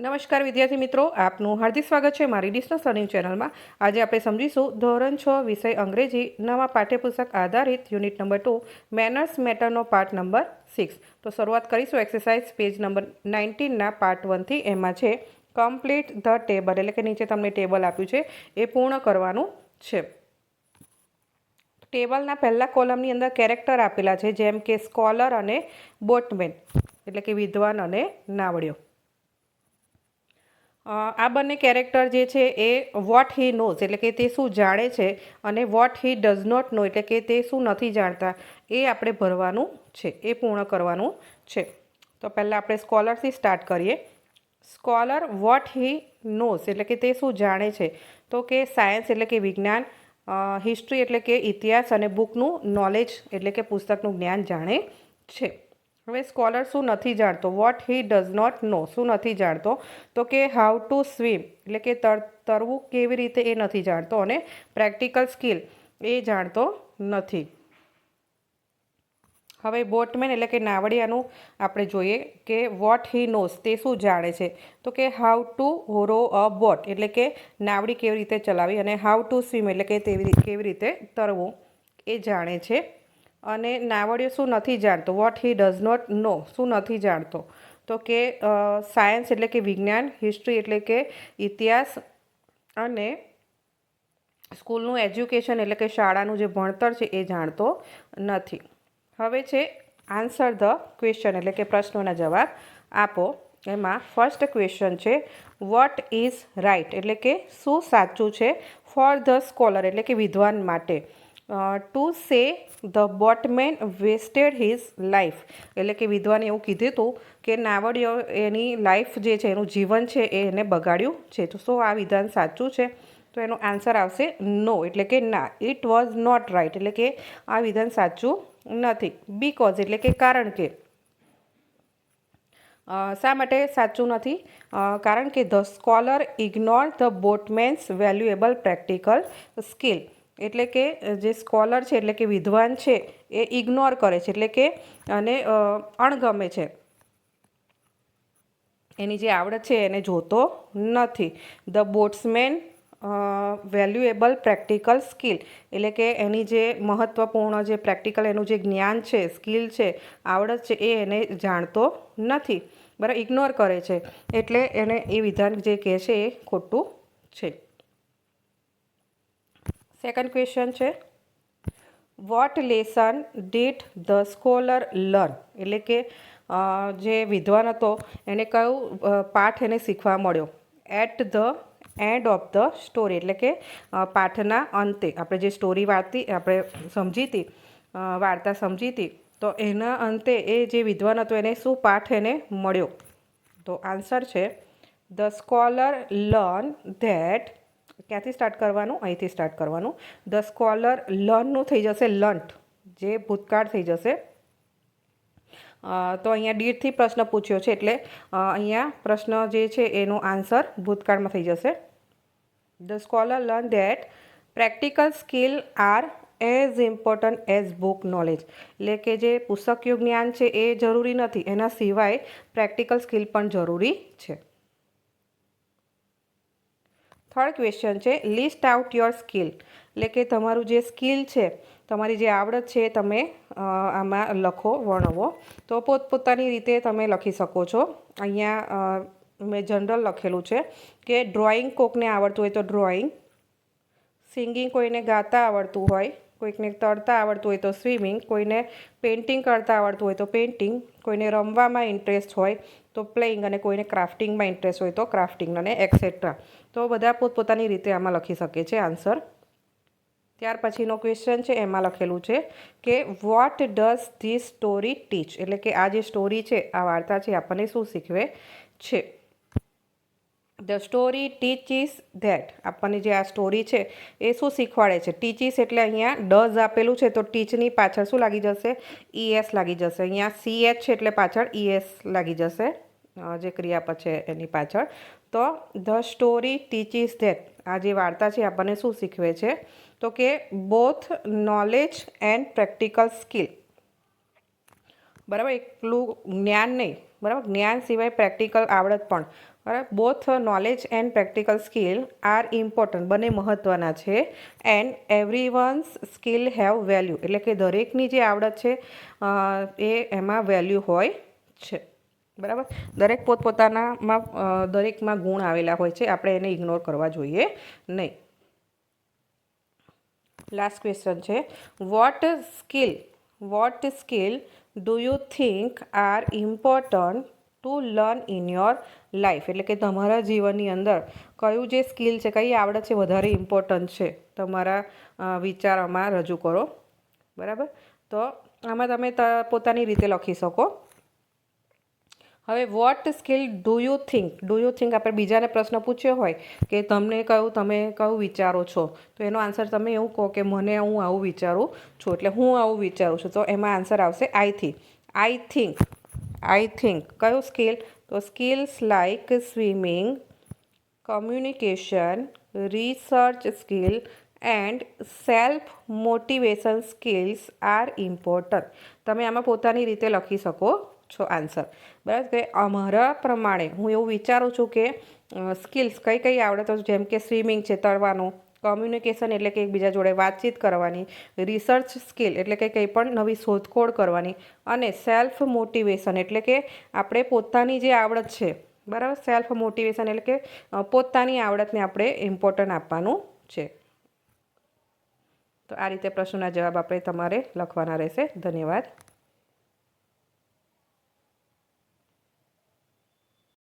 નમસ્કાર વિદ્યાર્થી મિત્રો, આપનું હાર્દિક સ્વાગત છે મારી ડિસ્ટન્સ લર્નિંગ ચેનલમાં. આજે આપણે સમજીશું ધોરણ છ, વિષય અંગ્રેજી, નવા પાઠ્યપુસ્તક આધારિત યુનિટ નંબર ટુ, મેનર્સ મેટરનો પાર્ટ નંબર સિક્સ. તો શરૂઆત કરીશું એક્સરસાઇઝ પેજ નંબર નાઇન્ટીનના પાર્ટ વનથી. એમાં છે, કમ્પ્લીટ ધ ટેબલ એટલે કે નીચે તમને ટેબલ આપ્યું છે, એ પૂર્ણ કરવાનું છે. ટેબલના પહેલાં કોલમની અંદર કેરેક્ટર આપેલા છે, જેમ કે સ્કોલર અને બોટમેન, એટલે કે વિદ્વાન અને નાવડિયો. આ બંને કેરેક્ટર જે છે એ વોટ હી નોઝ એટલે કે તે શું જાણે છે અને what he does not know એટલે કે તે શું નથી જાણતા, એ આપણે ભરવાનું છે, એ પૂર્ણ કરવાનું છે. તો પહેલાં આપણે સ્કોલરથી સ્ટાર્ટ કરીએ. સ્કોલર વોટ હી નોઝ એટલે કે તે શું જાણે છે? તો કે સાયન્સ એટલે કે વિજ્ઞાન હિસ્ટ્રી એટલે કે ઇતિહાસ અને બુકનું નોલેજ એટલે કે પુસ્તકનું જ્ઞાન જાણે છે. હવે સ્કોલર શું નથી જાણતો. What he does not know શું નથી જાણતો? તો કે હાઉ ટુ સ્વિમ એટલે કે તર, તરવું કેવી રીતે એ નથી જાણતો અને પ્રેક્ટિકલ સ્કિલ એ જાણતો નથી. હવે બોટમેન એટલે કે નાવડિયાનું આપણે જોઈએ કે વોટ હી નોઝ તે શું જાણે છે. તો કે how to row a boat એટલે કે નાવડી કેવી રીતે ચલાવી અને હાઉ ટુ સ્વિમ એટલે કે તેવી કેવી રીતે તરવું એ જાણે છે. અને નાવડિયો શું નથી જાણતો what he does not know શું નથી જાણતો. તો કે સાયન્સ એટલે કે વિજ્ઞાન હિસ્ટ્રી એટલે કે ઇતિહાસ અને સ્કૂલનું એજ્યુકેશન એટલે કે શાળાનું જે ભણતર છે એ જાણતો નથી. હવે છે આન્સર ધ ક્વેશ્ચન એટલે કે પ્રશ્નોના જવાબ આપો. એમાં ફર્સ્ટ ક્વેશ્ચન છે વોટ ઇઝ રાઇટ એટલે કે શું સાચું છે ફોર ધ સ્કોલર એટલે કે વિદ્વાન માટે. To say the boatman wasted his life એટલે કે વિદ્વાને એવું કીધું હતું કે નાવડીઓ એની લાઈફ જે છે, એનું જીવન છે, એ એને બગાડ્યું છે. તો શું આ વિધાન સાચું છે? તો એનો આન્સર આવશે નો એટલે કે ના ઇટ વોઝ નોટ રાઈટ એટલે કે આ વિધાન સાચું નથી. બીકોઝ એટલે કે કારણ કે. શા માટે સાચું નથી? કારણ કે the scholar ignore the boatman's valuable practical skill એટલે કે જે સ્કોલર છે, એટલે કે વિદ્વાન છે, એ ઇગ્નોર કરે છે, એટલે કે, અને અણગમે છે. એની જે આવડત છે, એને જોતો નથી. The boatsman valuable practical skill, એટલે કે એની જે મહત્ત્વપૂર્ણ જે પ્રેક્ટિકલ, એનું જે જ્ઞાન છે, સ્કિલ છે, આવડત છે, એ એને જાણતો નથી. બરાબર, ઇગ્નોર કરે છે. એટલે એને એ વિધાન જે કહે છે, એ ખોટું છે. સેકન્ડ ક્વેશ્ચન છે what lesson did the scholar learn એટલે કે જે વિદ્વાન હતો, એને કયું પાઠ એને શીખવા મળ્યો? At the end of the story એટલે કે પાઠના અંતે. આપણે જે સ્ટોરી વાંચતી, આપણે સમજી હતી વાર્તા સમજી હતી, તો એના અંતે એ જે વિદ્વાન હતો, એને શું પાઠ એને મળ્યો? તો આન્સર છે ધ સ્કોલર લર્ન ધેટ ક્યાંથી સ્ટાર્ટ કરવાનું? અહીંથી સ્ટાર્ટ કરવાનું. ધ સ્કોલર લર્નનું થઈ જશે લર્ન્ટ જે ભૂતકાળ થઈ જશે. તો અહીંયા ડીટથી પ્રશ્ન પૂછ્યો છે એટલે અહીંયા પ્રશ્ન જે છે એનો આન્સર ભૂતકાળમાં થઈ જશે. The scholar learn that practical skill are as important as book knowledge એટલે કે જે પુસ્તકીય જ્ઞાન છે એ જરૂરી નથી. એના સિવાય પ્રેક્ટિકલ સ્કિલ પણ જરૂરી છે. થર્ડ ક્વેશ્ચન છે લિસ્ટ આઉટ યોર સ્કિલ એટલે કે તમારું જે સ્કિલ છે, તમારી જે આવડત છે, તમે આમાં લખો, વર્ણવો. તો પોતપોતાની રીતે તમે લખી શકો છો. અહીંયા મેં જનરલ લખેલું છે કે ડ્રોઈંગ કોકને આવડતું હોય તો ડ્રોઈંગ સિંગિંગ કોઈને ગાતા આવડતું હોય કોઈકને તરતા આવડતું હોય તો સ્વિમિંગ કોઈને પેઇન્ટિંગ કરતા આવડતું હોય તો પેઇન્ટિંગ કોઈને રમવામાં ઇન્ટરેસ્ટ હોય તો પ્લેઇંગ અને કોઈને ક્રાફ્ટિંગમાં ઇન્ટરેસ્ટ હોય તો ક્રાફ્ટિંગ અને એક્સેટ્રા તો બધા પોતપોતાની રીતે આમાં લખી શકે છે આન્સર ત્યાર પછીનો ક્વેશ્ચન છે, એમાં લખેલું છે કે what does this story teach એટલે કે આ જે સ્ટોરી છે, આ વાર્તા છે, આપણને શું શીખવે છે? ધ સ્ટોરી ટીચીસ ધેટ આપણને જે આ સ્ટોરી છે, એ શું શીખવાડે છે? ટીચીસ એટલે અહીંયા ડઝ આપેલું છે, તો ટીચની પાછળ શું લાગી જશે? ઈએસ લાગી જશે. અહીંયા સી એચ છે એટલે પાછળ ઈએસ લાગી જશે જે ક્રિયાપદ છે એની પાછળ. તો ધ સ્ટોરી ટીચીસ ધેટ આ જે વાર્તા છે આપણને શું શીખવે છે? તો કે both knowledge and practical skill બરાબર? એકલું જ્ઞાન નહીં. બરાબર? જ્ઞાન સિવાય પ્રેક્ટિકલ આવડત પણ. બરાબર? Both knowledge and practical skill are important બંને મહત્ત્વના છે. And every one's skill have value એટલે કે દરેકની જે આવડત છે એ એમાં વેલ્યુ હોય છે. બરાબર? દરેક પોતપોતાનામાં દરેકમાં ગુણ આવેલા હોય છે. આપણે એને ઇગ્નોર કરવા જોઈએ નહીં. લાસ્ટ ક્વેશ્ચન છે. What skill what skill do you think are important to learn in your life એટલે કે તમારા જીવનની અંદર કયું જે સ્કિલ છે, કઈ આવડત છે, વધારે ઇમ્પોર્ટન્ટ છે, તમારા વિચારોમાં રજૂ કરો. બરાબર? તો આમાં તમે પોતાની રીતે લખી શકો. હવે what skill do you think do you think આપણે બીજાને પ્રશ્ન પૂછ્યો હોય કે તમને કયું, તમે કયું વિચારો છો? તો એનો આન્સર તમે એવું કહો કે મને હું આવું વિચારું છું. એટલે હું આવું વિચારું છું. તો એમાં આન્સર આવશે I think I think I think કયું સ્કિલ? તો skills like swimming communication research skill and self motivation skills are important તમે આમાં પોતાની રીતે લખી શકો છો આન્સર બરાબર? કે અમારા પ્રમાણે હું એવું વિચારું છું કે સ્કિલ્સ કઈ કઈ આવડતો જેમ કે સ્વિમિંગ છે, તરવાનું કમ્યુનિકેશન એટલે કે એકબીજા જોડે વાતચીત કરવાની રિસર્ચ સ્કિલ એટલે કે કંઈ પણ નવી શોધખોળ કરવાની અને સેલ્ફ મોટિવેશન એટલે કે આપણે પોતાની જે આવડત છે, બરાબર? સેલ્ફ મોટિવેશન એટલે કે પોતાની આવડતને આપણે ઇમ્પોર્ટન્ટ આપવાનું છે. તો આ રીતે પ્રશ્નોના જવાબ આપણે તમારે લખવાના રહેશે. ધન્યવાદ.